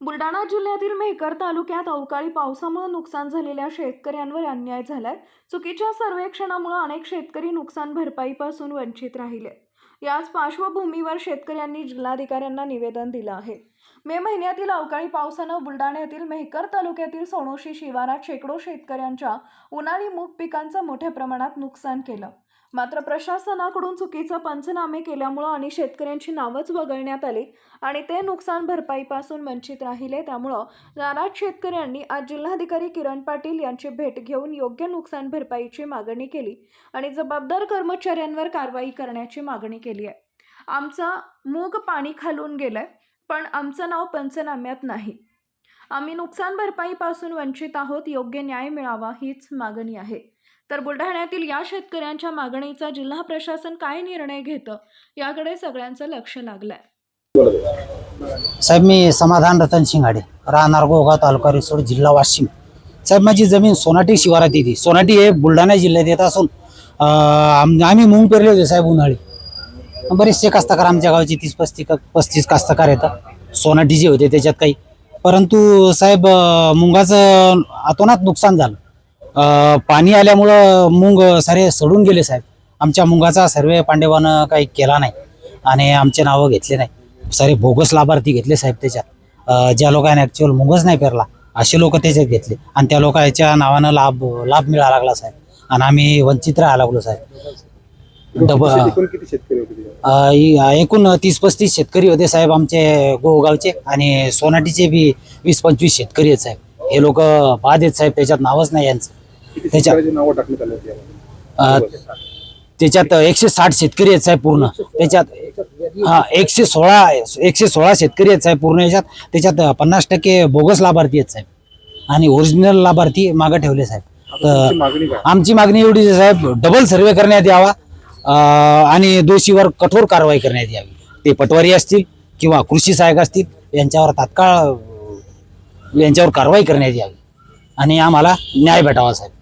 बुलढाणा जिल्ह्यातील मेहकर तालुक्यात अवकाळी पावसामुळे नुकसान झालेल्या शेतकऱ्यांवर अन्याय झालाय. चुकीच्या सर्वेक्षणामुळे अनेक शेतकरी नुकसान भरपाईपासून वंचित राहिले. याच पार्श्वभूमीवर शेतकऱ्यांनी जिल्हाधिकाऱ्यांना निवेदन दिलं आहे. मे महिन्यातील अवकाळी पावसानं बुलढाण्यातील मेहकर तालुक्यातील सोनोशी शिवारात शेकडो शेतकऱ्यांच्या उन्हाळी मूग पिकांचं मोठ्या प्रमाणात नुकसान केलं. मात्र प्रशासनाकडून चुकीचं पंचनामे केल्यामुळं आणि शेतकऱ्यांची नावच वगळण्यात आली आणि ते नुकसान भरपाईपासून वंचित राहिले त्यामुळं नाराज शेतकऱ्यांनी आज जिल्हाधिकारी किरण पाटील यांची भेट घेऊन योग्य नुकसान भरपाईची मागणी केली आणि जबाबदार कर्मचाऱ्यांवर कारवाई करण्याची मागणी केली आहे. आमचा मूग पाणी खालून गेलंय पण आमचं नाव पंचनाम्यात नाही. आम्ही नुकसान भरपाईपासून वंचित आहोत योग्य न्याय मिळावा हीच मागणी आहे. तर बुलढाण्यातील या शेतकऱ्यांच्या मागणीचा जिल्हा प्रशासन काय निर्णय घेतं याकडे सगळ्यांचं लक्ष लागलंय. साहेब मी समाधान रतन शिंगाडे राहणार गोगा तालुका रिसोड जिल्हा वाशिम. साहेब माझी जमीन सोनाटी शिवारात येते. सोनाटी हे बुलढाणा जिल्ह्यात येत असून आम्ही मुंग पेरले होते साहेब उन्हाळी. बरेचसे कास्तकार आमच्या गावचे तीस पस्तीस पस्तीस कास्तकार येतात. सोनाटी जे होते त्याच्यात काही. परंतु साहेब मुंगाचं अतोनात नुकसान झालं. पाणी आल्यामुळं मुंग सारे सडून गेले साहेब. आमच्या मुंगाचा सर्वे पांडेवानं काही केला नाही आणि आमचे नावं घेतले नाही. सारे बोगस लाभार्थी घेतले साहेब त्याच्यात. ज्या लोकांनी ॲक्च्युअल मुंगच नाही पेरला असे लोक त्याच्यात घेतले. आणि त्या लोकांच्या नावानं लाभ लाभ मिळायला लागला साहेब. आणि आम्ही वंचित राहायला लागलो साहेब. डबल एकूण तीस पस्तीस शेतकरी होते साहेब आमचे गोगावचे आणि सोनाटीचे बी वीस पंचवीस शेतकरी आहेत साहेब. हे लोक बाद आहेत साहेब त्याच्यात नावच नाही यांचं. किती त्याच्या- शेतकऱ्याची नावं टाकण्यात आली होती यामध्ये? अ, त्याच्यात एकशे साठ शेतकरी आहेत साहेब पूर्ण. त्याच्यात हा एकशे सोळा एकशे सोळा शेतकरी आहेत साहेब पूर्ण याच्यात. त्याच्यात पन्नास टक्के बोगस लाभार्थी आहेत साहेब आणि ओरिजिनल लाभार्थी मागं ठेवले साहेब. आता तुमची मागणी काय? आमची मागणी एवढी आहे साहेब डबल सर्वे करण्यात यावा. अं, आणि दोषीवर कठोर कारवाई करण्यात यावी. ते पटवारी असतील किंवा कृषी सहाय्यक असतील यांच्यावर तात्काळ अं, यांच्यावर कारवाई करण्यात यावी. आणि आम्हाला न्याय भेटावा साहेब.